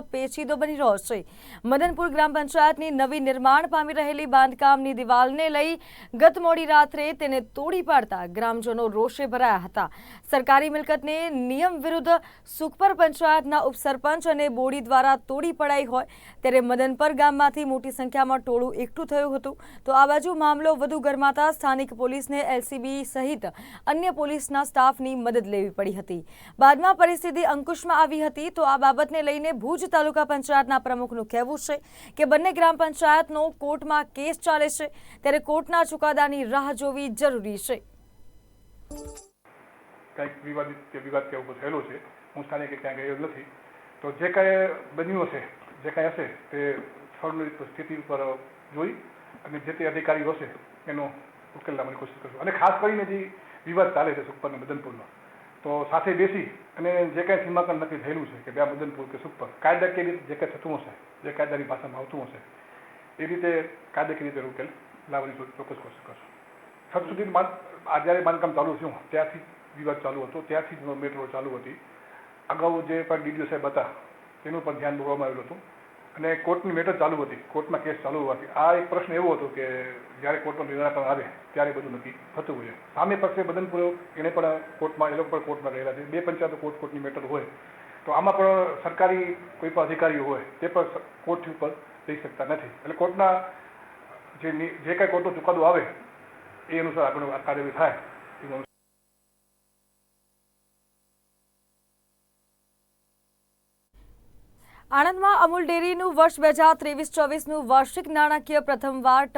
પેચીદો બની રહ્યો મદનપુર ગ્રામ પંચાયતની નવી નિર્માણ પામી રહેલી બાંધકામની દિવાલને લઈ ગત મોડી રાત્રે તેને તોડી પાડતા ગ્રામજનો રોષે ભરાયા હતા. સરકારી મિલકતને નિયમ વિરુદ્ધ સુખપર પંચાયતના ઉપસરપંચ અને બોડી દ્વારા તોડી પડાઈ હોય ત્યારે મદનપર ગામમાંથી મોટી સંખ્યામાં ટોળું એકઠું થયું હતું. તો આ બાજુ મામલો વધુ ગરમાતા સ્થાનિક પોલીસને એલસીબી સહિત અન્ય પોલીસના સ્ટાફની મદદ લેવી પડી હતી. બાદમાં પરિસ્થિતિ અંકુશમાં આવી હતી તો આ બાબતને લઈને ભુજ તાલુકા પંચાયતના પ્રમુખનું કહેવું છે કે બંને ગ્રામ પંચાયતનો કોર્ટમાં કેસ ચાલે છે, ત્યારે કોર્ટના ચુકાદાની રાહ જોવી જરૂરી છે. કંઈક વિવાદિત કે વિવાદ કે એવું થયેલો છે, હું સ્થાનિકે ક્યાં ગયેલો નથી, તો જે કાંઈ બન્યું હશે, જે કાંઈ હશે, તે સ્થળની સ્થિતિ ઉપર જોઈ અને જે તે અધિકારીઓ હશે, એનો ઉકેલ લાવવાની કોશિશ કરશું. અને ખાસ કરીને જે વિવાદ ચાલે છે સુખપર અને મદનપુરનો તો સાથે બેસી અને જે કાંઈ સીમાંકન નક્કી થયેલું છે કે બે મદનપુર કે સુખપર કાયદાકીય રીતે, જે કાંઈ થતું હશે, જે કાયદાની ભાષામાં આવતું હશે, એ રીતે કાયદાકીય રીતે ઉકેલ લાવવાની ચોક્કસ કોશિશ કરશું. છત સુધી આ જ્યારે બાંધકામ ચાલુ થયું, ત્યારથી વિવાદ ચાલુ હતો, ત્યારથી જ મેટ્રો ચાલુ હતી. અગાઉ જે પણ ડીડીઓ સાહેબ હતા, તેનું પણ ધ્યાન દોરવામાં આવેલું હતું. અને કોર્ટની મેટર ચાલુ હતી. કોર્ટમાં કેસ ચાલુ હોવાથી આ એક પ્રશ્ન એવો હતો કે જ્યારે કોર્ટનું નિરાકરણ આવે, ત્યારે બધું નક્કી થતું હોય. સામે પક્ષે બદનપુર એણે પણ કોર્ટમાં, એ લોકો પણ કોર્ટમાં રહેલા છે. બે પંચાયતો કોર્ટ, કોર્ટની મેટર હોય. તો આમાં પણ સરકારી કોઈ પણ અધિકારીઓ હોય, તે પણ કોર્ટ ઉપર જઈ શકતા નથી. એટલે કોર્ટના જે જે કાંઈ કોર્ટનો ચુકાદો આવે, એ અનુસાર આગળ કાર્યવાહી થાય એવું અનુસાર આણંદમાં અમૂલ ડેરીનું વર્ષ બે હજાર ત્રેવીસ ચોવીસનું વાર્ષિક નાણાકીય પ્રથમવાર